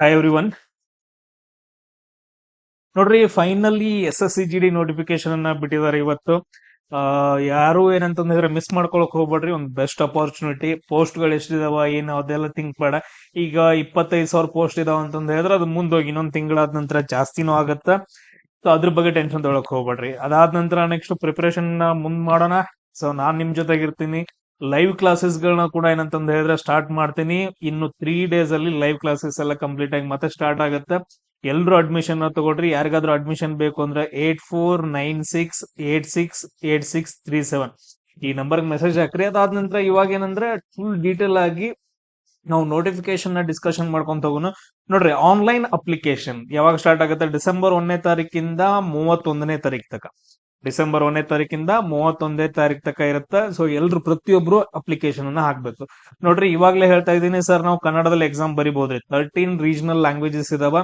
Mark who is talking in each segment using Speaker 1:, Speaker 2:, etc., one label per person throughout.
Speaker 1: Hi everyone ನೋಡ್ರಿ finally S S C G D notification ಅನ್ನ ಬಿಟ್ಟಿದ್ದಾರೆ ಇವತ್ತು. ಯಾರು ಏನಂತಂದ್ರೆ ಮಿಸ್ ಮಾಡ್ಕೊಳಕ್ ಹೋಗ್ಬೇಡ್ರಿ, ಒಂದು ಬೆಸ್ಟ್ ಅಪಾರ್ಚುನಿಟಿ ಪೋಸ್ಟ್ಗಳು ಎಷ್ಟಿದಾವ, ಏನು, ಅದೆಲ್ಲ ಥಿಂಕ್ ಬೇಡ. ಈಗ ಇಪ್ಪತ್ತೈದು ಸಾವಿರ ಪೋಸ್ಟ್ ಇದಾವ ಅಂತಂದ್ ಹೇಳಿದ್ರೆ ಅದು ಮುಂದೋಗಿ, ಇನ್ನೊಂದ್ ತಿಂಗಳಾದ ನಂತರ ಜಾಸ್ತಿನೂ ಆಗತ್ತ? ಸೊ ಅದ್ರ ಬಗ್ಗೆ ಟೆನ್ಷನ್ ತೊಗೊಳಕ್ ಹೋಗ್ಬೇಡ್ರಿ. ಅದಾದ ನಂತರ ನೆಕ್ಸ್ಟ್ ಪ್ರಿಪರೇಷನ್ ಮುಂದ್ ಮಾಡೋಣ. ಸೊ ನಾನ್ ನಿಮ್ ಜೊತೆಗಿರ್ತೀನಿ. ಲೈವ್ ಕ್ಲಾಸಸ್ ಗಳನ್ನ ಕೂಡ ಏನಂತ ಹೇಳಿದ್ರೆ ಸ್ಟಾರ್ಟ್ ಮಾಡ್ತೀನಿ. ಇನ್ನು ತ್ರೀ ಡೇಸ್ ಅಲ್ಲಿ ಲೈವ್ ಕ್ಲಾಸಸ್ ಎಲ್ಲ ಕಂಪ್ಲೀಟ್ ಆಗಿ ಮತ್ತೆ ಸ್ಟಾರ್ಟ್ ಆಗುತ್ತೆ. ಎಲ್ರು ಅಡ್ಮಿಷನ್ ತಗೊಳ್ರಿ. ಯಾರಿಗಾದ್ರೂ ಅಡ್ಮಿಷನ್ ಬೇಕು ಅಂದ್ರೆ eight four nine six eight six eight six three seven ಈ ನಂಬರ್ ಮೆಸೇಜ್ ಹಾಕ್ರಿ. ಅದಾದ ನಂತರ ಇವಾಗ ಏನಂದ್ರೆ ಫುಲ್ ಡೀಟೇಲ್ ಆಗಿ ನಾವು ನೋಟಿಫಿಕೇಶನ್ನ ಡಿಸ್ಕಷನ್ ಮಾಡ್ಕೊಂತ ಹೋಗೋಣ. ನೋಡ್ರಿ ಆನ್ಲೈನ್ ಅಪ್ಲಿಕೇಶನ್ ಯಾವಾಗ ಸ್ಟಾರ್ಟ್ ಆಗುತ್ತೆ? ಡಿಸೆಂಬರ್ ಒಂದನೇ ತಾರೀಕಿಂದ ಮೂವತ್ತೊಂದನೇ ತಾರೀಕ್ ತಕ. ಡಿಸೆಂಬರ್ ಒಂದನೇ ತಾರೀಕಿಂದ ಮೂವತ್ತೊಂದನೇ ತಾರೀಕ್ ತನಕ ಇರುತ್ತೆ. ಸೊ ಎಲ್ರು ಪ್ರತಿಯೊಬ್ರು ಅಪ್ಲಿಕೇಶನ್ ಅನ್ನ ಹಾಕ್ಬೇಕು. ನೋಡ್ರಿ, ಇವಾಗಲೇ ಹೇಳ್ತಾ ಇದ್ದೀನಿ ಸರ್, ನಾವು ಕನ್ನಡದಲ್ಲಿ ಎಕ್ಸಾಮ್ ಬರಿಬಹುದ್ರಿ ತರ್ಟೀನ್ ರೀಜನಲ್ ಲ್ಯಾಂಗ್ವೇಜಸ್ ಇದಾವ.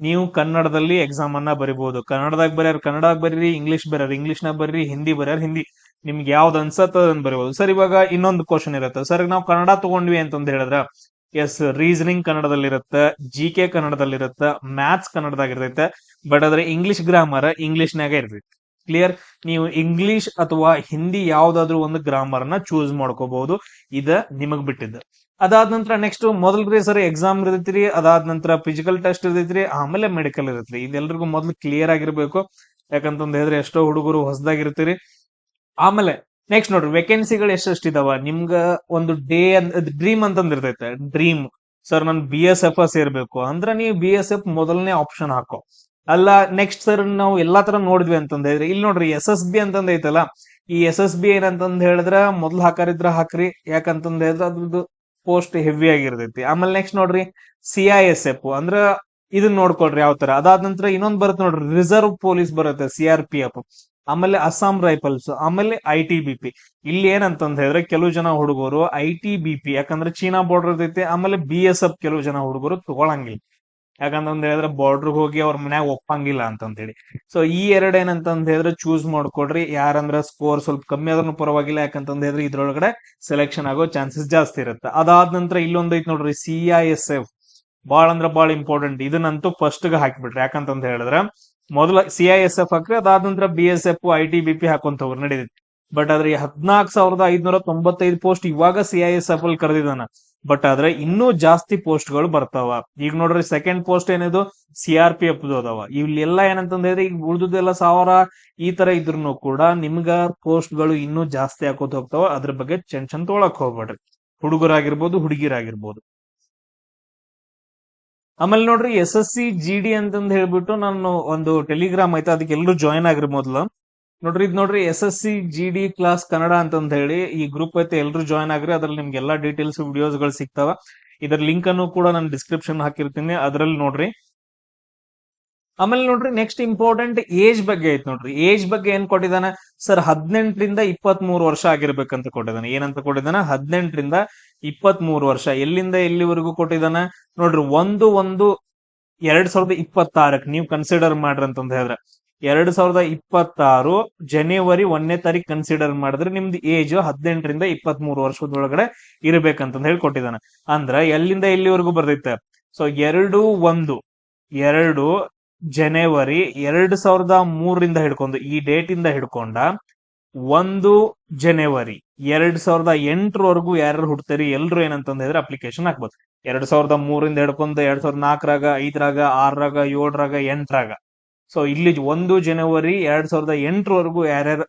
Speaker 1: ನೀವು ಕನ್ನಡದಲ್ಲಿ ಎಕ್ಸಾಮ್ ಅನ್ನ ಬರಿಬಹುದು ಕನ್ನಡದಾಗ ಬರ್ಯಾರ ಕನ್ನಡದಾಗ ಬರೀರಿ ಇಂಗ್ಲಿಷ್ ಬರ್ಯಾರ ಇಂಗ್ಲಿಷ್ ನಾಗ ಬರ್ರಿ ಹಿಂದಿ ಬರ್ಯಾರ ಹಿಂದಿ ನಿಮ್ಗೆ ಯಾವ್ದು ಅನ್ಸತ್ತ ಅದನ್ನ ಬರಿಬಹುದು ಸರ್, ಇವಾಗ ಇನ್ನೊಂದು ಕ್ವಶನ್ ಇರುತ್ತೆ. ಸರ್ ನಾವು ಕನ್ನಡ ತಗೊಂಡ್ವಿ ಅಂತಂದ್ ಹೇಳಿದ್ರ ಎಸ್ ರೀಸನಿಂಗ್ ಕನ್ನಡದಲ್ಲಿರುತ್ತೆ ಜಿ ಕೆ ಕನ್ನಡದಲ್ಲಿರುತ್ತೆ ಮ್ಯಾಥ್ಸ್ ಕನ್ನಡದಾಗ ಇರ್ತೈತೆ ಬಟ್ ಆದ್ರೆ ಇಂಗ್ಲಿಷ್ ಗ್ರಾಮರ್ ಇಂಗ್ಲಿಷ್ನಾಗ ಇರ್ತೈತಿ. ಕ್ಲಿಯರ್ ನೀವು ಇಂಗ್ಲಿಷ್ ಅಥವಾ ಹಿಂದಿ ಯಾವ್ದಾದ್ರು ಒಂದು ಗ್ರಾಮರ್ನ ಚೂಸ್ ಮಾಡ್ಕೋಬಹುದು. ಇದ ನಿಮಗ್ ಬಿಟ್ಟಿದ್ದು. ಅದಾದ ನಂತರ ನೆಕ್ಸ್ಟ್ ಮೊದಲ್ರಿ ಸರಿ ಎಕ್ಸಾಮ್ ಇರತೈತ್ರಿ, ಅದಾದ ನಂತರ ಫಿಸಿಕಲ್ ಟೆಸ್ಟ್ ಇರತೈತ್ರಿ, ಆಮೇಲೆ ಮೆಡಿಕಲ್ ಇರತ್ರಿ. ಇದೆಲ್ಲರಿಗೂ ಮೊದಲು ಕ್ಲಿಯರ್ ಆಗಿರ್ಬೇಕು. ಯಾಕಂತಂದ್ ಹೇಳಿದ್ರೆ ಎಷ್ಟೋ ಹುಡುಗರು ಹೊಸದಾಗಿರ್ತೀರಿ. ಆಮೇಲೆ ನೆಕ್ಸ್ಟ್ ನೋಡ್ರಿ ವೇಕೆನ್ಸಿಗಳು ಎಷ್ಟೆಷ್ಟು ಇದಾವ? ನಿಮ್ಗ ಒಂದು ಡೇ ಡ್ರೀಮ್ ಅಂತಂದಿರ್ತೈತೆ ಡ್ರೀಮ್ ಸರ್, ನನ್ ಬಿ ಎಸ್ ಎಫ್ ಸೇರ್ಬೇಕು. ಅಂದ್ರೆ ನೀವು ಬಿ ಎಸ್ ಎಫ್ ಮೊದಲನೇ ಆಪ್ಷನ್ ಹಾಕೋ. ಅಲ್ಲ ನೆಕ್ಸ್ಟ್ ಸರ್ ನಾವು ಎಲ್ಲಾ ತರ ನೋಡಿದ್ವಿ ಅಂತಂದ ಹೇಳಿದ್ರೆ, ಇಲ್ಲಿ ನೋಡ್ರಿ ಎಸ್ ಎಸ್ ಬಿ ಅಂತಂದ್ ಐತಲ್ಲ, ಈ ಎಸ್ ಎಸ್ ಬಿ ಏನಂತಂದ್ ಹೇಳಿದ್ರ ಮೊದ್ಲು ಹಾಕಾರಿದ್ರ ಹಾಕ್ರಿ, ಯಾಕಂತಂದ್ ಹೇಳಿದ್ರೆ ಅದ್ರದ್ದು ಪೋಸ್ಟ್ ಹೆವಿ ಆಗಿರ್ತೈತಿ. ಆಮೇಲೆ ನೆಕ್ಸ್ಟ್ ನೋಡ್ರಿ ಸಿ ಐ ಎಸ್ ಎಫ್ ಅಂದ್ರ ಇದನ್ನ ನೋಡ್ಕೊಳ್ರಿ ಯಾವ ತರ. ಅದಾದ ನಂತರ ಇನ್ನೊಂದ್ ಬರುತ್ತೆ ನೋಡ್ರಿ ರಿಸರ್ವ್ ಪೊಲೀಸ್ ಬರುತ್ತೆ ಸಿ ಆರ್ ಪಿ ಎಫ್ ಆಮೇಲೆ ಅಸ್ಸಾಂ ರೈಫಲ್ಸ್ ಆಮೇಲೆ ಐ ಟಿ ಬಿ ಪಿ ಇಲ್ಲಿ ಏನಂತಂದ್ ಹೇಳಿದ್ರೆ ಕೆಲವು ಜನ ಹುಡುಗರು ಐ ಟಿ ಬಿ ಪಿ ಯಾಕಂದ್ರೆ ಚೀನಾ ಬಾರ್ಡರ್ ಇರ್ತೈತಿ, ಆಮೇಲೆ ಬಿ ಎಸ್ ಎಫ್ ಕೆಲವು ಜನ ಹುಡುಗರು ತಗೊಳಂಗಿಲ್ಲ. ಯಾಕಂತಂದ್ ಹೇಳಿದ್ರೆ ಬಾರ್ಡರ್ ಹೋಗಿ ಅವ್ರ ಮನ್ಯಾಗ ಒಪ್ಪಂಗಿಲ್ಲ ಅಂತಂತ ಹೇಳಿ. ಸೊ ಈ ಎರಡ್ ಏನಂತಂದ್ ಹೇಳಿದ್ರೆ ಚೂಸ್ ಮಾಡ್ಕೊಡ್ರಿ. ಯಾರಂದ್ರ ಸ್ಕೋರ್ ಸ್ವಲ್ಪ ಕಮ್ಮಿ ಆದ್ರೂ ಪರವಾಗಿಲ್ಲ. ಯಾಕಂತ ಹೇಳಿದ್ರೆ ಇದ್ರೊಳಗಡೆ ಸೆಲೆಕ್ಷನ್ ಆಗೋ ಚಾನ್ಸಸ್ ಜಾಸ್ತಿ ಇರುತ್ತೆ. ಅದಾದ ನಂತರ ಇಲ್ಲೊಂದು ಐತ್ ನೋಡ್ರಿ ಸಿ ಐ ಎಸ್ ಎಫ್ ಬಾಳ ಅಂದ್ರ ಬಾಳ ಇಂಪಾರ್ಟೆಂಟ್ ಇದನ್ನಂತೂ ಫಸ್ಟ್ಗೆ ಹಾಕ್ಬಿಟ್ರಿ ಯಾಕಂತಂದ್ ಹೇಳಿದ್ರೆ ಮೊದಲ ಸಿ ಐ ಎಸ್ ಎಫ್ ಹಾಕ್ರಿ, ಅದಾದ ನಂತರ B S F I T B P ಹಾಕೊಂತ ಹೋಗ್ರಿ. ನಡೀತೈತಿ. ಬಟ್ ಆದ್ರೆ ಹದ್ನಾಲ್ಕ್ ಸಾವಿರದ ಐದ್ನೂರ ತೊಂಬತ್ತೈದು ಪೋಸ್ಟ್ ಇವಾಗ ಸಿ ಐ ಎಸ್ ಎಫ್ ಅಲ್ಲಿ ಕರೆದಿದ್ದಾನ. ಬಟ್ ಆದ್ರೆ ಇನ್ನೂ ಜಾಸ್ತಿ ಪೋಸ್ಟ್ಗಳು ಬರ್ತಾವ. ಈಗ ನೋಡ್ರಿ ಸೆಕೆಂಡ್ ಪೋಸ್ಟ್ ಏನಿದು? ಸಿ ಆರ್ ಪಿ ಎಫ್ ಅದಾವ. ಇಲ್ಲೆಲ್ಲ ಏನಂತಂದ್ರೆ ಈಗ ಉಳಿದುದೆಲ್ಲ ಸಾವಿರ ಈ ತರ ಇದ್ರು ಕೂಡ ನಿಮ್ಗ ಪೋಸ್ಟ್ಗಳು ಇನ್ನೂ ಜಾಸ್ತಿ ಹಾಕೋತ ಹೋಗ್ತಾವ. ಅದ್ರ ಬಗ್ಗೆ ಟೆನ್ಷನ್ ತೊಗೊಳಕ್ ಹೋಗ್ಬೇಡ್ರಿ. ಹುಡುಗರಾಗಿರ್ಬೋದು, ಹುಡುಗಿರಾಗಿರ್ಬೋದು. ಆಮೇಲೆ ನೋಡ್ರಿ S S C, G D ಅಂತಂದ್ ಹೇಳ್ಬಿಟ್ಟು ನಾನು ಒಂದು ಟೆಲಿಗ್ರಾಮ್ ಐತೆ ಅದಕ್ಕೆ ಎಲ್ಲರೂ ಜಾಯಿನ್ ಆಗ್ರಿ ಮೊದ್ಲು ನೋಡ್ರಿ, ಇದು ನೋಡ್ರಿ, S S C G D class Kannada ಅಂತ ಹೇಳಿ, ಈ ಗ್ರೂಪ್ ಐತೆ ಎಲ್ಲರೂ ಜಾಯಿನ್ ಆಗ್ರಿ, ಅದ್ರಲ್ಲಿ ನಿಮ್ಗೆ ಎಲ್ಲಾ ಡೀಟೇಲ್ಸ್ ವಿಡಿಯೋಸ್ಗಳು ಸಿಗ್ತಾವ. ಇದ್ರ ಲಿಂಕ್ ಅನ್ನು ಕೂಡ ನಾನು ಡಿಸ್ಕ್ರಿಪ್ಷನ್ ಹಾಕಿರ್ತೀನಿ, ಅದ್ರಲ್ಲಿ ನೋಡ್ರಿ. ಆಮೇಲೆ ನೋಡ್ರಿ ನೆಕ್ಸ್ಟ್ ಇಂಪಾರ್ಟೆಂಟ್ ಏಜ್ ಬಗ್ಗೆ ಐತ್ ನೋಡ್ರಿ. ಏಜ್ ಬಗ್ಗೆ ಏನ್ ಕೊಟ್ಟಿದ್ದಾನೆ? ಸರ್, ಹದಿನೆಂಟರಿಂದ ಇಪ್ಪತ್ ಮೂರು ವರ್ಷ ಆಗಿರ್ಬೇಕಂತ ಕೊಟ್ಟಿದ್ದಾನೆ. ಏನಂತ ಕೊಟ್ಟಿದ್ದಾನೆ? ಹದಿನೆಂಟರಿಂದ ಇಪ್ಪತ್ ಮೂರು ವರ್ಷ. ಎಲ್ಲಿಂದ ಎಲ್ಲಿವರೆಗೂ ಕೊಟ್ಟಿದ್ದಾನೆ? ನೋಡ್ರಿ, ಒಂದು ಒಂದು ಎರಡ್ ಸಾವಿರದ ಇಪ್ಪತ್ತಾರಕ್ ನೀವು ಕನ್ಸಿಡರ್ ಮಾಡ್ರಿ ಅಂತಂದ ಹೇಳಿದ್ರೆ. ಎರಡ್ ಸಾವಿರದ ಇಪ್ಪತ್ತಾರು ಜನವರಿ ಒಂದನೇ ತಾರೀಕು ಕನ್ಸಿಡರ್ ಮಾಡಿದ್ರೆ ನಿಮ್ದು ಏಜ್ ಹದಿನೆಂಟರಿಂದ ಇಪ್ಪತ್ತ್ ಮೂರು ವರ್ಷದೊಳಗಡೆ ಹೇಳಿ ಕೊಟ್ಟಿದ್ದಾನೆ ಅಂದ್ರ ಎಲ್ಲಿಂದ ಎಲ್ಲಿವರೆಗೂ ಬರ್ದೈತೆ ಸೊ ಎರಡು, ಒಂದು, ಎರಡು ಜನವರಿ ಎರಡ್ ಸಾವಿರದ ಮೂರರಿಂದ ಹಿಡ್ಕೊಂಡು, ಈ ಡೇಟ್ ಇಂದ ಹಿಡ್ಕೊಂಡ, ಒಂದು ಜನವರಿ ಎರಡ್ ಸಾವಿರದ ಎಂಟರವರೆಗೂ ಯಾರು ಹುಡ್ತಾರಿ, ಎಲ್ರು ಏನಂತ ಹೇಳಿದ್ರೆ ಅಪ್ಲಿಕೇಶನ್ ಹಾಕ್ಬೋದು ಎರಡ್ ಸಾವಿರದ ಮೂರಿಂದ ಹಿಡ್ಕೊಂಡು, ಎರಡ್ ಸಾವಿರದ ನಾಲ್ಕರಾಗ, ಐದರಾಗ, ಆರರಾಗ, ಏಳರಾಗ, ಎಂಟರಾಗ. ಸೊ ಇಲ್ಲಿ ಒಂದು ಜನವರಿ ಎರಡ್ ಸಾವಿರದ ಎಂಟರವರೆಗೂ ಯಾರ್ಯಾರು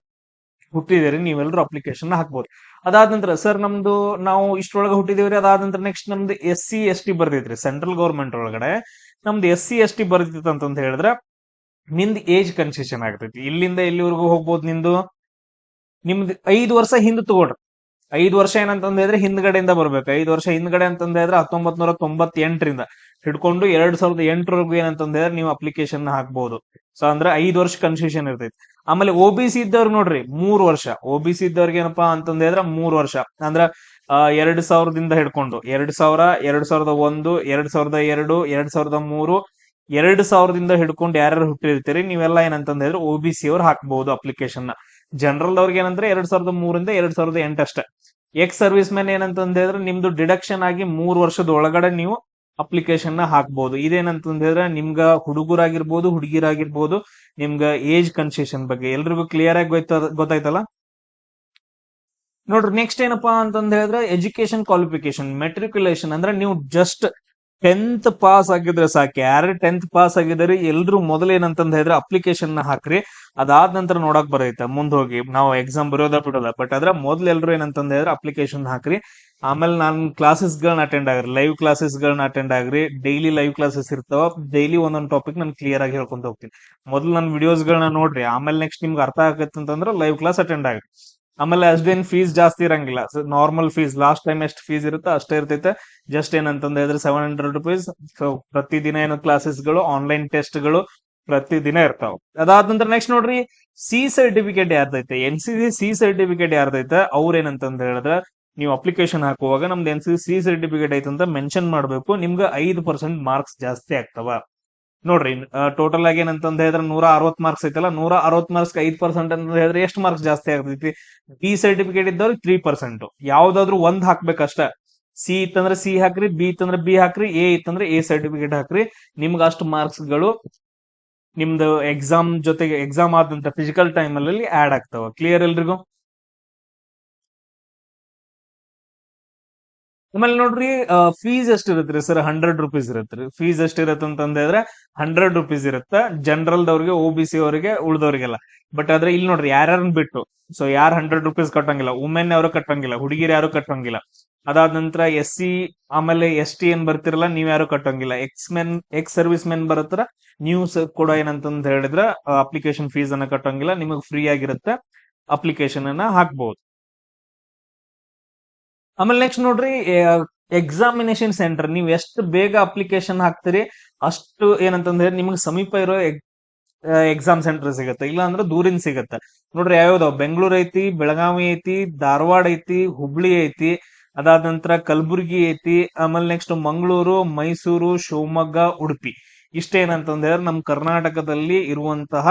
Speaker 1: ಹುಟ್ಟಿದಿರಿ ನೀವೆಲ್ಲರೂ ಅಪ್ಲಿಕೇಶನ್ ಹಾಕ್ಬೋದು. ಅದಾದ ನಂತರ ಸರ್ ನಮ್ದು ನಾವು ಇಷ್ಟೊಳಗೆ ಹುಟ್ಟಿದೇವ್ರಿ, ಅದಾದ ನಂತರ ನೆಕ್ಸ್ಟ್ ನಮ್ದು ಎಸ್ ಸಿ ಎಸ್ ಟಿ ಬರ್ದೈತ್ರಿ ಸೆಂಟ್ರಲ್ ಗೌರ್ಮೆಂಟ್ ಒಳಗಡೆ. ನಮ್ದು ಎಸ್ ಸಿ ಎಸ್ ಟಿ ಬರ್ದಿತ್ತು ಅಂತಂತ ಹೇಳಿದ್ರೆ ನಿಂದ್ ಏಜ್ ಕನ್ಸೆಷನ್ ಆಗ್ತೈತಿ. ಇಲ್ಲಿಂದ ಎಲ್ಲಿವರೆಗೂ ಹೋಗ್ಬೋದು ನಿಂದು ನಿಮ್ದು ಐದು ವರ್ಷ ಹಿಂದೆ ತಗೊಳ್ರಿ. ಐದು ವರ್ಷ ಏನಂತಂದ್ರೆ ಹಿಂದ್ಗಡೆಯಿಂದ ಬರ್ಬೇಕು. ಐದು ವರ್ಷ ಹಿಂದ್ಗಡೆ ಅಂತಂದ್ರೆ ಹತ್ತೊಂಬತ್ ನೂರ ತೊಂಬತ್ತೆಂಟರಿಂದ. ಹಿಡ್ಕೊಂಡು ಎರಡ್ ಸಾವಿರದ ಎಂಟರವರೆಗೂ ಏನಂತಂದ್ರೆ ನೀವು ಅಪ್ಲಿಕೇಶನ್ ಹಾಕ್ಬಹುದು ಸೊ ಅಂದ್ರೆ ಐದು ವರ್ಷ ಕನ್ಸೆಷನ್ ಇರ್ತೈತಿ. ಆಮೇಲೆ ಒ ಬಿ ಸಿ ಇದ್ದವ್ರು ನೋಡ್ರಿ, ಮೂರ್ ವರ್ಷ. ಒ ಬಿ ಸಿ ಇದ್ದವ್ರಿಗೆ ಏನಪ್ಪಾ ಅಂತಂದ್ರೆ ಮೂರ್ ವರ್ಷ. ಅಂದ್ರ ಎರಡ್ ಸಾವಿರದಿಂದ ಹಿಡ್ಕೊಂಡು. ಎರಡ್ ಸಾವಿರ, ಎರಡ್ ಸಾವಿರದ ಒಂದು, ಎರಡ್ ಸಾವಿರದ ಎರಡು, ಎರಡ್ ಸಾವಿರದ ಮೂರು, ಎರಡ್ ಸಾವಿರದಿಂದ ಹಿಡ್ಕೊಂಡು ಯಾರ್ಯಾರು ಹುಟ್ಟಿರ್ತೀರಿ, ನೀವೆಲ್ಲ ಏನಂತಂದ್ರೆ ಓ ಬಿ ಸಿ ಅವ್ರು ಹಾಕ್ಬಹುದು ಅಪ್ಲಿಕೇಶನ್ ಜನರಲ್ ಅವ್ರಿಗೆ ಏನಂದ್ರೆ ಎರಡ್ ಸಾವಿರದ ಮೂರಿಂದ ಎರಡ್ ಸಾವಿರದ ಎಂಟಷ್ಟೇ ಎಕ್ಸ್ ಸರ್ವಿಸ್ ಮ್ಯಾನ್ ಏನಂತಂದ್ರೆ ನಿಮ್ದು ಡಿಡಕ್ಷನ್ ಆಗಿ ಮೂರ್ ವರ್ಷದ ಒಳಗಡೆ ನೀವು ಅಪ್ಲಿಕೇಶನ್ನ ಹಾಕ್ಬಹುದು ಇದೇನಂತಂದ ಹೇಳಿದ್ರೆ ನಿಮ್ಗ ಹುಡುಗರಾಗಿರ್ಬೋದು, ಹುಡುಗಿರಾಗಿರ್ಬೋದು, ನಿಮ್ಗ ಏಜ್ ಕನ್ಸೆಷನ್ ಬಗ್ಗೆ ಎಲ್ರಿಗೂ ಕ್ಲಿಯರ್ ಆಗಿ ಗೊತ್ತ, ಗೊತ್ತಾಯ್ತಲ್ಲ? ನೋಡ್ರಿ ನೆಕ್ಸ್ಟ್ ಏನಪ್ಪಾ ಅಂತಂದ ಹೇಳಿದ್ರೆ ಎಜುಕೇಶನ್ ಕ್ವಾಲಿಫಿಕೇಶನ್ ಮೆಟ್ರಿಕ್ಯುಲೇಷನ್ ಅಂದ್ರೆ ನೀವು ಜಸ್ಟ್ ಟೆಂತ್ ಪಾಸ್ ಆಗಿದ್ರೆ ಸಾಕು. ಯಾರು ಟೆಂತ್ ಪಾಸ್ ಆಗಿದ್ದಾರೆ, ಎಲ್ರು ಮೊದಲು ಏನಂತಂದ ಹೇಳಿದ್ರೆ ಅಪ್ಲಿಕೇಶನ್ನ ಹಾಕ್ರಿ. ಅದಾದ ನಂತರ ನೋಡಕ್ ಬರೈತೆ, ಮುಂದ್ ಹೋಗಿ. ನಾವು ಎಕ್ಸಾಮ್ ಬರೋದ ಬಿಡೋದ ಬಟ್ ಅದ್ರ ಮೊದ್ಲು ಎಲ್ರು ಏನಂತಂದ ಹೇಳಿದ್ರೆ ಅಪ್ಲಿಕೇಶನ್ ಹಾಕ್ರಿ. ಆಮೇಲೆ ನಾನು ಕ್ಲಾಸಸ್ ಗಳನ್ನ ಅಟೆಂಡ್ ಆಗ್ರಿ. ಲೈವ್ ಕ್ಲಾಸಸ್ ಗಳನ್ನ ಅಟೆಂಡ್ ಆಗ್ರಿ. ಡೈಲಿ ಲೈವ್ ಕ್ಲಾಸಸ್ ಇರ್ತಾವ. ಡೈಲಿ ಒಂದೊಂದು ಟಾಪಿಕ್ ನಾನು ಕ್ಲಿಯರ್ ಆಗಿ ಹೇಳ್ಕೊಂತ ಹೋಗ್ತೀನಿ. ಮೊದಲು ನನ್ನ ವಿಡಿಯೋಸ್ ಗಳನ್ನ ನೋಡ್ರಿ. ಆಮೇಲೆ ನೆಕ್ಸ್ಟ್ ನಿಮ್ಗೆ ಅರ್ಥ ಆಗತ್ತೆ ಅಂತಂದ್ರೆ ಲೈವ್ ಕ್ಲಾಸ್ ಅಟೆಂಡ್ ಆಗ್ರಿ. ಆಮೇಲೆ ಅಷ್ಟೇನ್ ಫೀಸ್ ಜಾಸ್ತಿ ಇರಂಗಿಲ್ಲ. ನಾರ್ಮಲ್ ಫೀಸ್ ಲಾಸ್ಟ್ ಟೈಮ್ ಎಷ್ಟು ಫೀಸ್ ಇರುತ್ತೆ ಅಷ್ಟೇ ಇರ್ತೈತೆ. ಜಸ್ಟ್ ಏನಂತಂದ್ರೆ ಹೇಳಿದ್ರೆ ಸೆವೆನ್ ಹಂಡ್ರೆಡ್ ರುಪೀಸ್ ಪ್ರತಿದಿನ ಏನು ಕ್ಲಾಸಸ್ಗಳು ಆನ್ಲೈನ್ ಟೆಸ್ಟ್ಗಳು ಪ್ರತಿದಿನ ಇರ್ತಾವ. ಅದಾದ ನಂತರ ನೆಕ್ಸ್ಟ್ ನೋಡ್ರಿ C certificate ಯಾರ್ದೈತೆ? N C C C certificate ಯಾರ್ದೈತೆ? ಅವ್ರ ಹೇಳಿದ್ರೆ, ನೀವು ಅಪ್ಲಿಕೇಶನ್ ಹಾಕುವಾಗ ನಮ್ದು ಎನ್ ಸಿ ಸಿ ಸರ್ಟಿಫಿಕೇಟ್ ಐತೆ ಅಂತ ಮೆನ್ಷನ್ ಮಾಡಬೇಕು. ನಿಮ್ಗೆ ಐದು ಪರ್ಸೆಂಟ್ ಮಾರ್ಕ್ಸ್ ಜಾಸ್ತಿ ಆಗ್ತಾವ. ನೋಡ್ರಿ ಟೋಟಲ್ ಆಗಿ ಏನಂತಂದ ಹೇಳಿದ್ರೆ ನೂರ ಅರವತ್ ಮಾರ್ಕ್ಸ್ ಐತಲ್ಲ, ನೂರ ಅರವತ್ ಮಾರ್ಕ್ಸ್ ಐದ್ ಪರ್ಸೆಂಟ್ ಅಂತ ಹೇಳಿದ್ರೆ ಎಷ್ಟು ಮಾರ್ಕ್ಸ್ ಜಾಸ್ತಿ ಆಗ್ತೈತಿ? ಬಿ ಸರ್ಟಿಫಿಕೇಟ್ ಇದ್ದವ್ರಿಗೆ ತ್ರೀ ಪರ್ಸೆಂಟ್ ಯಾವ್ದಾದ್ರು ಒಂದ್ ಹಾಕ್ಬೇಕಷ್ಟ ಸಿ ಇತ್ತಂದ್ರೆ ಸಿ ಹಾಕ್ರಿ ಬಿ ಇತ್ತಂದ್ರೆ ಬಿ ಹಾಕ್ರಿ ಎ ಇತ್ತಂದ್ರೆ ಎ ಸರ್ಟಿಫಿಕೇಟ್ ಹಾಕ್ರಿ. ನಿಮ್ಗೆ ಅಷ್ಟು ಮಾರ್ಕ್ಸ್ಗಳು ನಿಮ್ದು ಎಕ್ಸಾಮ್ ಜೊತೆಗೆ ಎಕ್ಸಾಮ್ ಆದಂತ ಫಿಸಿಕಲ್ ಟೈಮ್ ಅಲ್ಲಿ ಆಡ್ ಆಗ್ತಾವ. ಕ್ಲಿಯರ್ ಎಲ್ರಿಗೂ? ಆಮೇಲೆ ನೋಡ್ರಿ ಫೀಸ್ ಎಷ್ಟ್ ಇರತ್ರಿ ಸರ್ ಹಂಡ್ರೆಡ್ ರುಪೀಸ್ ಇರತ್ರಿ. ಫೀಸ್ ಎಷ್ಟು ಇರತ್ತೆ ಅಂತಂದ್ರೆ ಹಂಡ್ರೆಡ್ ರುಪೀಸ್ ಇರುತ್ತೆ. ಜನರಲ್ ದವ್ರಿಗೆ ಓ ಬಿ ಸಿ ಅವರಿಗೆ, ಉಳ್ದವ್ರಿಗೆಲ್ಲ. ಬಟ್ ಆದ್ರೆ ಇಲ್ಲಿ ನೋಡ್ರಿ ಯಾರ್ಯಾರನ್ ಬಿಟ್ಟು ಸೊ ಯಾರು ಹಂಡ್ರೆಡ್ ರುಪೀಸ್ ಕಟ್ಟಂಗಿಲ್ಲ ವುಮೆನ್ ಯಾರು ಕಟ್ಟಂಗಿಲ್ಲ, ಹುಡುಗಿರು ಯಾರು ಕಟ್ಟಂಗಿಲ್ಲ. ಅದಾದ ನಂತರ ಎಸ್ ಸಿ ಆಮೇಲೆ ಎಸ್ ಟಿ ಏನ್ ಬರ್ತಿರಲ್ಲ, ನೀವ್ ಯಾರು ಕಟ್ಟಂಗಿಲ್ಲ. Ex men ex service men ಬರತ್ರ ನೀವು ಕೂಡ ಏನಂತಂದ್ ಹೇಳಿದ್ರ ಅಪ್ಲಿಕೇಶನ್ ಫೀಸ್ ಅನ್ನ ಕಟ್ಟಂಗಿಲ್ಲ, ನಿಮಗ್ ಫ್ರೀ ಆಗಿರುತ್ತೆ ಅಪ್ಲಿಕೇಶನ್ ಅನ್ನ ಹಾಕ್ಬಹುದು ಆಮೇಲೆ ನೆಕ್ಸ್ಟ್ ನೋಡ್ರಿ ಎಕ್ಸಾಮಿನೇಷನ್ ಸೆಂಟರ್ ನೀವು ಎಷ್ಟು ಬೇಗ ಅಪ್ಲಿಕೇಶನ್ ಹಾಕ್ತೀರಿ, ಅಷ್ಟು ಏನಂತಂದ್ರೆ ನಿಮಗೆ ಸಮೀಪ ಇರೋ ಎಕ್ಸಾಮ್ ಸೆಂಟರ್ ಸಿಗುತ್ತೆ. ಇಲ್ಲ ಅಂದ್ರೆ ದೂರಿನ ಸಿಗುತ್ತೆ. ನೋಡ್ರಿ ಯಾವ್ಯಾವ್ದಾವ ಬೆಂಗಳೂರು ಐತಿ, ಬೆಳಗಾವಿ ಐತಿ, ಧಾರವಾಡ ಐತಿ, ಹುಬ್ಳಿ ಐತಿ, ಅದಾದ ನಂತರ ಕಲಬುರ್ಗಿ ಐತಿ, ಆಮೇಲೆ ನೆಕ್ಸ್ಟ್ ಮಂಗಳೂರು, ಮೈಸೂರು, ಶಿವಮೊಗ್ಗ, ಉಡುಪಿ. ಇಷ್ಟೇನಂತಂದ್ರೆ ನಮ್ಮ ಕರ್ನಾಟಕದಲ್ಲಿ ಇರುವಂತಹ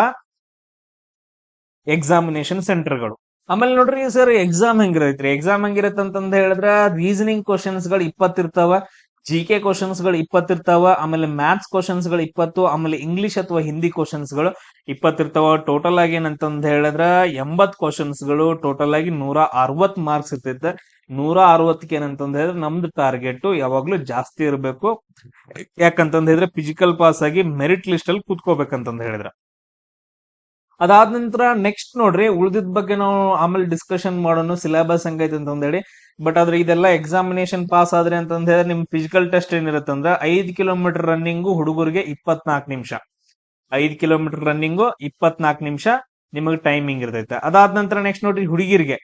Speaker 1: ಎಕ್ಸಾಮಿನೇಷನ್ ಸೆಂಟರ್ಗಳು ಆಮೇಲೆ ನೋಡ್ರಿ ಸರ್ ಎಕ್ಸಾಮ್ ಹೆಂಗಿರೈತ್ರಿ? ಎಕ್ಸಾಮ್ ಹೆಂಗಿರತ್ತೆ ಅಂತಂದ ಹೇಳಿದ್ರ ರೀಸನಿಂಗ್ ಕ್ವಶನ್ಸ್ಗಳು ಇಪ್ಪತ್ತಿರ್ತಾವ ಜಿ ಕೆ ಕ್ವಶನ್ಸ್ಗಳು ಇಪ್ಪತ್ತಿರ್ತಾವ ಆಮೇಲೆ ಮ್ಯಾಥ್ಸ್ ಕ್ವಶನ್ಸ್ಗಳು ಇಪ್ಪತ್ತು, ಆಮೇಲೆ ಇಂಗ್ಲಿಷ್ ಅಥವಾ ಹಿಂದಿ ಕ್ವಶನ್ಸ್ಗಳು ಇಪ್ಪತ್ತಿರ್ತಾವ ಟೋಟಲ್ ಆಗಿ ಏನಂತಂದ ಹೇಳಿದ್ರ ಎಂಬತ್ ಕ್ವಶನ್ಸ್ಗಳು ಟೋಟಲ್ ಆಗಿ ನೂರ ಅರವತ್ ಮಾರ್ಕ್ಸ್ ಇರ್ತೈತೆ. ನೂರ ಅರವತ್ತಕ್ಕೆ ಏನಂತಂದ ಹೇಳಿದ್ರೆ ನಮ್ದು ಟಾರ್ಗೆಟ್ ಯಾವಾಗ್ಲೂ ಜಾಸ್ತಿ ಇರಬೇಕು. ಯಾಕಂತಂದ ಹೇಳಿದ್ರೆ ಫಿಸಿಕಲ್ ಪಾಸ್ ಆಗಿ ಮೆರಿಟ್ ಲಿಸ್ಟ್ ಅಲ್ಲಿ ಕೂತ್ಕೋಬೇಕಂತಂದ ಹೇಳಿದ್ರ. ಅದಾದ ನಂತರ ನೆಕ್ಸ್ಟ್ ನೋಡ್ರಿ, ಉಳಿದಿದ್ ಬಗ್ಗೆ ನಾವು ಆಮೇಲೆ ಡಿಸ್ಕಷನ್ ಮಾಡೋಣ ಸಿಲೆಬಸ್ ಹೆಂಗೈತೆ ಅಂತ ಹೇಳಿ ಬಟ್ ಆದ್ರೆ ಇದೆಲ್ಲ ಎಕ್ಸಾಮಿನೇಷನ್ ಪಾಸ್ ಆದ್ರೆ ಅಂತ ಹೇಳಿದ್ರೆ ನಿಮ್ ಫಿಸಿಕಲ್ ಟೆಸ್ಟ್ ಏನಿರುತ್ತೆ ಅಂದ್ರೆ ಐದ್ ಕಿಲೋಮೀಟರ್ ರನ್ನಿಂಗು ಹುಡುಗರಿಗೆ ಇಪ್ಪತ್ನಾಲ್ಕು ನಿಮಿಷ. ಐದ್ ಕಿಲೋಮೀಟರ್ ರನ್ನಿಂಗು ಇಪ್ಪತ್ನಾಲ್ಕು ನಿಮಿಷ ನಿಮಗೆ ಟೈಮಿಂಗ್ ಇರ್ತೈತೆ. ಅದಾದ ನಂತರ ನೆಕ್ಸ್ಟ್ ನೋಡ್ರಿ ಹುಡುಗಿರಿಗೆ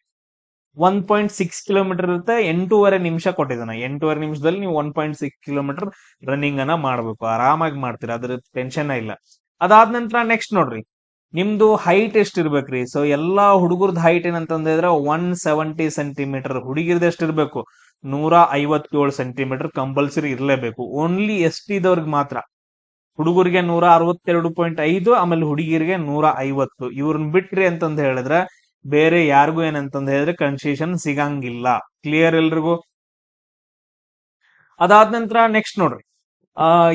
Speaker 1: ಒನ್ ಪಾಯಿಂಟ್ ಸಿಕ್ಸ್ ಕಿಲೋಮೀಟರ್ ಇರುತ್ತೆ, ಎಂಟೂವರೆ ನಿಮಿಷ ಕೊಟ್ಟಿದ್ದಾನೆ. ಎಂಟೂವರೆ ನಿಮಿಷದಲ್ಲಿ ನೀವು one point six kilometre running ಅನ್ನ ಮಾಡ್ಬೇಕು. ಆರಾಮಾಗಿ ಮಾಡ್ತೀರಾ, ಅದ್ರ ಟೆನ್ಷನ್ ಇಲ್ಲ. ಅದಾದ ನಂತರ ನೆಕ್ಸ್ಟ್ ನೋಡ್ರಿ. ನಿಮ್ದು ಹೈಟ್ ಎಷ್ಟಿರ್ಬೇಕ್ರಿ? ಸೊ ಎಲ್ಲಾ ಹುಡುಗರದ ಹೈಟ್ ಏನಂತಂದ್ರೆ ಒನ್ ಸೆವೆಂಟಿ ಸೆಂಟಿಮೀಟರ್ ಹುಡುಗಿರ್ದ ಎಷ್ಟು ಇರಬೇಕು ನೂರ ಐವತ್ತೇಳು ಸೆಂಟಿಮೀಟರ್ ಕಂಪಲ್ಸರಿ ಇರ್ಲೇಬೇಕು ಓನ್ಲಿ ಎಸ್ ಟಿದವ್ರಿಗೆ ಮಾತ್ರ. ಹುಡುಗರಿಗೆ ನೂರ ಅರವತ್ತೆರಡು ಪಾಯಿಂಟ್ ಐದು, ಆಮೇಲೆ ಹುಡುಗಿರಿಗೆ ನೂರ ಐವತ್ತು ಇವ್ರನ್ನ ಬಿಟ್ರಿ ಅಂತಂದ ಹೇಳಿದ್ರೆ ಬೇರೆ ಯಾರಿಗೂ ಏನಂತಂದ ಹೇಳಿದ್ರೆ ಕನ್ಸೆಷನ್ ಸಿಗಂಗಿಲ್ಲ. ಕ್ಲಿಯರ್ ಎಲ್ರಿಗೂ? ಅದಾದ ನಂತರ ನೆಕ್ಸ್ಟ್ ನೋಡ್ರಿ.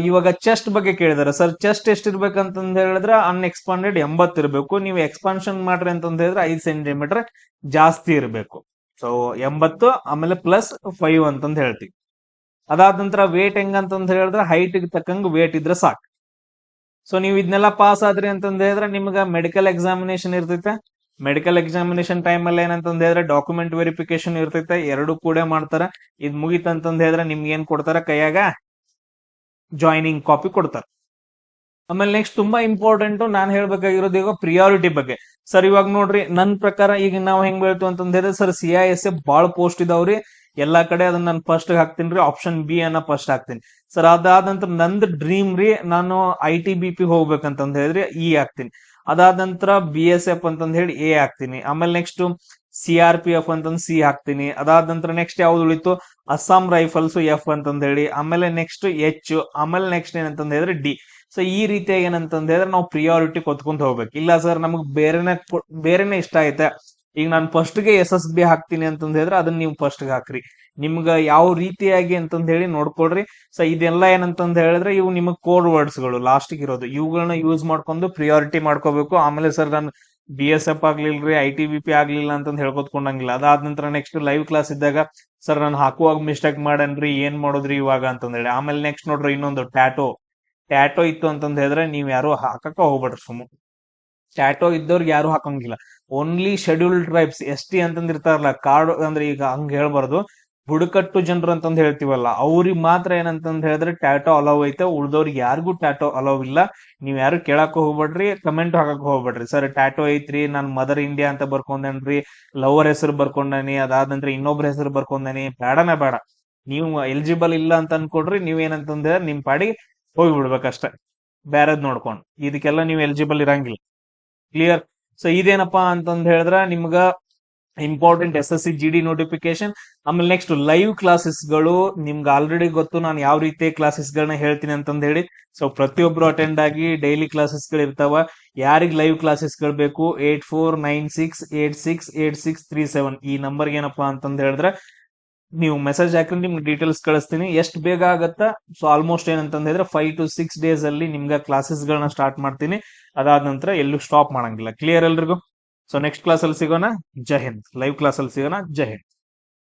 Speaker 1: ಇವಾಗ ಚೆಸ್ಟ್ ಬಗ್ಗೆ ಕೇಳಿದಾರೆ. ಸರ್ ಚೆಸ್ಟ್ ಎಷ್ಟು ಇರ್ಬೇಕಂತಂದ ಹೇಳಿದ್ರೆ ಅನ್ಎಕ್ಸ್ಪಾಂಡೆಡ್ ಎಂಬತ್ ಇರಬೇಕು. ನೀವು ಎಕ್ಸ್ಪಾನ್ಷನ್ ಮಾಡ್ರಿ ಅಂತಂದ ಹೇಳಿದ್ರೆ ಐದು ಸೆಂಟಿಮೀಟರ್ ಜಾಸ್ತಿ ಇರಬೇಕು. ಸೊ ಎಂಬತ್ತು, ಆಮೇಲೆ ಪ್ಲಸ್ ಫೈವ್ ಅಂತಂದ ಹೇಳ್ತೀವಿ. ಅದಾದ ನಂತರ ವೇಟ್ ಹೆಂಗಂತಂದ್ ಹೇಳಿದ್ರೆ ಹೈಟ್ ತಕ್ಕಂಗ ವೇಟ್ ಇದ್ರೆ ಸಾಕು. ಸೊ ನೀವು ಇದನ್ನೆಲ್ಲ ಪಾಸ್ ಆದ್ರಿ ಅಂತಂದ ಹೇಳಿದ್ರೆ ನಿಮ್ಗೆ ಮೆಡಿಕಲ್ ಎಕ್ಸಾಮಿನೇಷನ್ ಇರ್ತೈತೆ. ಮೆಡಿಕಲ್ ಎಕ್ಸಾಮಿನೇಷನ್ ಟೈಮ್ ಅಲ್ಲಿ ಏನಂತ ಹೇಳಿದ್ರೆ ಡಾಕ್ಯುಮೆಂಟ್ ವೆರಿಫಿಕೇಶನ್ ಇರ್ತೈತೆ. ಎರಡು ಕೂಡ ಮಾಡ್ತಾರ. ಇದ್ ಮುಗಿತಂತಂದ ಹೇಳಿದ್ರೆ ನಿಮ್ಗೆ ಏನ್ ಕೊಡ್ತಾರ ಕೈಯಾಗ? ಜಾಯ್ನಿಂಗ್ ಕಾಪಿ ಕೊಡ್ತಾರೆ. ಆಮೇಲೆ ನೆಕ್ಸ್ಟ್ ತುಂಬಾ ಇಂಪಾರ್ಟೆಂಟ್ ನಾನು ಹೇಳ್ಬೇಕಾಗಿರೋದು ಈಗ ಪ್ರಿಯಾರಿಟಿ ಬಗ್ಗೆ. ಸರ್ ಇವಾಗ ನೋಡ್ರಿ, ನನ್ ಪ್ರಕಾರ ಈಗ ನಾವು ಹೆಂಗ್ ಹೇಳ್ತೀವಿ ಅಂತಂದ ಹೇಳಿದ್ರೆ sir C I S A ಬಾಳ ಪೋಸ್ಟ್ ಇದಾವ್ರಿ. ಎಲ್ಲಾ ಕಡೆ ಅದನ್ನ ನಾನು ಫಸ್ಟ್ ಹಾಕ್ತೀನಿ ರೀ ಆಪ್ಷನ್ ಬಿ ಅನ್ನ ಫಸ್ಟ್ ಹಾಕ್ತೀನಿ. ಸರ್ ಅದಾದ ನಂತರ ನಂದ್ ಡ್ರೀಮ್ ರೀ, ನಾನು ಐ ಟಿ ಬಿ ಪಿ ಹೋಗ್ಬೇಕಂತಂದ್ ಹೇಳಿದ್ರೆ ಇ ಹಾಕ್ತೀನಿ. ಅದಾದ ನಂತರ ಬಿ ಎಸ್ ಎಫ್ ಅಂತಂದ್ ಹೇಳಿ ಎ ಹಾಕ್ತೀನಿ. ಆಮೇಲೆ next C R P F ಅಂತಂದ್ ಸಿ ಹಾಕ್ತೀನಿ. ಅದಾದ ನಂತರ ನೆಕ್ಸ್ಟ್ ಯಾವ್ದು ಉಳಿತು? ಅಸ್ಸಾಂ ರೈಫಲ್ಸ್ ಎಫ್ ಅಂತಂದ ಹೇಳಿ, ಆಮೇಲೆ ನೆಕ್ಸ್ಟ್ ಎಚ್ ಆಮೇಲೆ ನೆಕ್ಸ್ಟ್ ಏನಂತಂದ ಹೇಳಿದ್ರೆ ಡಿ ಸೊ ಈ ರೀತಿಯಾಗಿ ಏನಂತಂದ ಹೇಳಿದ್ರೆ ನಾವು ಪ್ರಿಯಾರಿಟಿ ಕೊತ್ಕೊಂತ ಹೋಗ್ಬೇಕು. ಇಲ್ಲ ಸರ್ ನಮಗ್ ಬೇರೆನೆ ಬೇರೆನೆ ಇಷ್ಟ ಐತೆ. ಈಗ ನಾನು ಫಸ್ಟ್ಗೆ ಎಸ್ ಎಸ್ ಬಿ ಹಾಕ್ತೀನಿ ಅಂತಂದ ಹೇಳಿದ್ರೆ ಅದನ್ನ ನೀವು ಫಸ್ಟ್ಗೆ ಹಾಕ್ರಿ. ನಿಮ್ಗ ಯಾವ ರೀತಿಯಾಗಿ ಅಂತಂದ ಹೇಳಿ ನೋಡ್ಕೊಳ್ರಿ. ಸೊ ಇದೆಲ್ಲ ಏನಂತಂದ ಹೇಳಿದ್ರೆ ಇವು ನಿಮಗ್ ಕೋಡ್ ವರ್ಡ್ಸ್ಗಳು. ಲಾಸ್ಟ್ ಇರೋದು. ಇವುಗಳನ್ನ ಯೂಸ್ ಮಾಡ್ಕೊಂಡು ಪ್ರಿಯಾರಿಟಿ ಮಾಡ್ಕೋಬೇಕು. ಆಮೇಲೆ ಸರ್ ನಾನು ಬಿ ಎಸ್ ಎಫ್ ಆಗ್ಲಿಲ್ರಿ ಐ ಟಿ ಬಿ ಪಿ ಆಗ್ಲಿಲ್ಲ ಅಂತಂದ್ ಹೇಳ್ಕೊತ್ಕೊಂಡಂಗಿಲ್ಲ. ಅದಾದ ನಂತರ ನೆಕ್ಸ್ಟ್ ಲೈವ್ ಕ್ಲಾಸ್ ಇದ್ದಾಗ, ಸರ್, ನಾನು ಹಾಕುವಾಗ ಮಿಸ್ಟೇಕ್ ಮಾಡನ್ರಿ, ಏನ್ ಮಾಡೋದ್ರಿ ಇವಾಗ? ಅಂತಂದ್ ಹೇಳಿ. ಆಮೇಲೆ ನೆಕ್ಸ್ಟ್ ನೋಡ್ರಿ ಇನ್ನೊಂದು ಟ್ಯಾಟೋ ಟ್ಯಾಟೋ ಇತ್ತು ಅಂತಂದ್ ಹೇಳಿದ್ರೆ ನೀವ್ ಯಾರು ಹಾಕಕ್ಕ ಹೋಗ್ಬೇಡ್ರಿ ಸುಮ್ಮ ಟ್ಯಾಟೋ ಇದ್ದವ್ರಿಗೆ ಯಾರು ಹಾಕಂಗಿಲ್ಲ. Only scheduled tribes S T ಅಂತಂದಿರ್ತಾರಲ್ಲ card ಅಂದ್ರೆ ಈಗ ಹಂಗ ಹೇಳ್ಬಾರ್ದು. ಬುಡಕಟ್ಟು ಜನರು ಅಂತಂದ್ ಹೇಳ್ತೀವಲ್ಲ, ಅವ್ರಿಗೆ ಮಾತ್ರ ಏನಂತಂದ್ ಹೇಳಿದ್ರೆ ಟ್ಯಾಟೋ ಅಲೌ ಐತೆ ಉಳ್ದವ್ರಿಗೆ ಯಾರಿಗೂ ಟ್ಯಾಟೋ ಅಲೌ ಇಲ್ಲ. ನೀವು ಯಾರು ಕೇಳಕ್ ಹೋಗ್ಬೇಡ್ರಿ ಕಮೆಂಟ್ ಹಾಕಕ್ ಹೋಗ್ಬೇಡ್ರಿ. ಸರ್ ಟ್ಯಾಟೋ ಐತ್ರಿ, ನಾನ್ ಮದರ್ ಇಂಡಿಯಾ ಅಂತ ಬರ್ಕೊಂಡೇನ್ರಿ ಲವರ್ ಹೆಸರು ಬರ್ಕೊಂಡನಿ ಅದಾದ ನಂತರ ಇನ್ನೊಬ್ರ ಹೆಸರು ಬರ್ಕೊಂಡನಿ ಬೇಡನೇ ಬೇಡ ನೀವು ಎಲಿಜಿಬಲ್ ಇಲ್ಲ ಅಂತ ಅನ್ಕೊಡ್ರಿ, ನೀವ್ ಏನಂತಂದ್ರೆ ನಿಮ್ ಪಾಡಿ ಹೋಗ್ಬಿಡ್ಬೇಕಷ್ಟೇ. ಬ್ಯಾರದ್ ನೋಡ್ಕೊಂಡು. ಇದಕ್ಕೆಲ್ಲ ನೀವು ಎಲಿಜಿಬಲ್ ಇರಂಗಿಲ್ಲ. ಕ್ಲಿಯರ್ ಸೊ ಇದೇನಪ್ಪಾ ಅಂತಂದ್ ಹೇಳಿದ್ರ, ನಿಮ್ಗ important S S C G D notification ಆಮೇಲೆ ನೆಕ್ಸ್ಟ್ ಲೈವ್ ಕ್ಲಾಸಸ್ಗಳು ನಿಮ್ಗೆ ಆಲ್ರೆಡಿ ಗೊತ್ತು, ನಾನು ಯಾವ ರೀತಿ ಕ್ಲಾಸಸ್ ಗಳನ್ನ ಹೇಳ್ತೀನಿ ಅಂತಂದ್ ಹೇಳಿ ಸೊ ಪ್ರತಿಯೊಬ್ರು ಅಟೆಂಡ್ ಆಗಿ ಡೈಲಿ ಕ್ಲಾಸಸ್ಗಳು ಇರ್ತಾವ. ಯಾರಿಗ್ ಲೈವ್ ಕ್ಲಾಸಸ್ಗಳು ಬೇಕು? Eight four nine six eight six eight six three seven ಈ ನಂಬರ್ ಏನಪ್ಪಾ ಅಂತಂದ್ ಹೇಳಿದ್ರೆ, ನೀವು ಮೆಸೇಜ್ ಹಾಕಿ ನಿಮ್ಗೆ ಡೀಟೇಲ್ಸ್ ಕಳಿಸ್ತೀನಿ. ಎಷ್ಟು ಬೇಗ ಆಗತ್ತಾ? ಸೊ ಆಲ್ಮೋಸ್ಟ್ ಏನಂತಂದ್ ಹೇಳಿದ್ರೆ ಫೈವ್ ಟು ಸಿಕ್ಸ್ ಡೇಸ್ ಅಲ್ಲಿ ನಿಮ್ಗೆ ಕ್ಲಾಸಸ್ಗಳನ್ನ ಸ್ಟಾರ್ಟ್ ಮಾಡ್ತೀನಿ. ಅದಾದ ನಂತರ ಎಲ್ಲೂ ಸ್ಟಾಪ್ ಮಾಡಂಗಿಲ್ಲ. ಕ್ಲಿಯರ್ ಎಲ್ರಿಗೂ? ಸೊ ನೆಕ್ಸ್ಟ್ ಕ್ಲಾಸ್ ಅಲ್ಲಿ ಸಿಗೋಣ. ಜೈ ಹಿಂದ್. ಲೈವ್ ಕ್ಲಾಸ್ ಅಲ್ಲಿ ಸಿಗೋಣ. ಜೈ ಹಿಂದ್.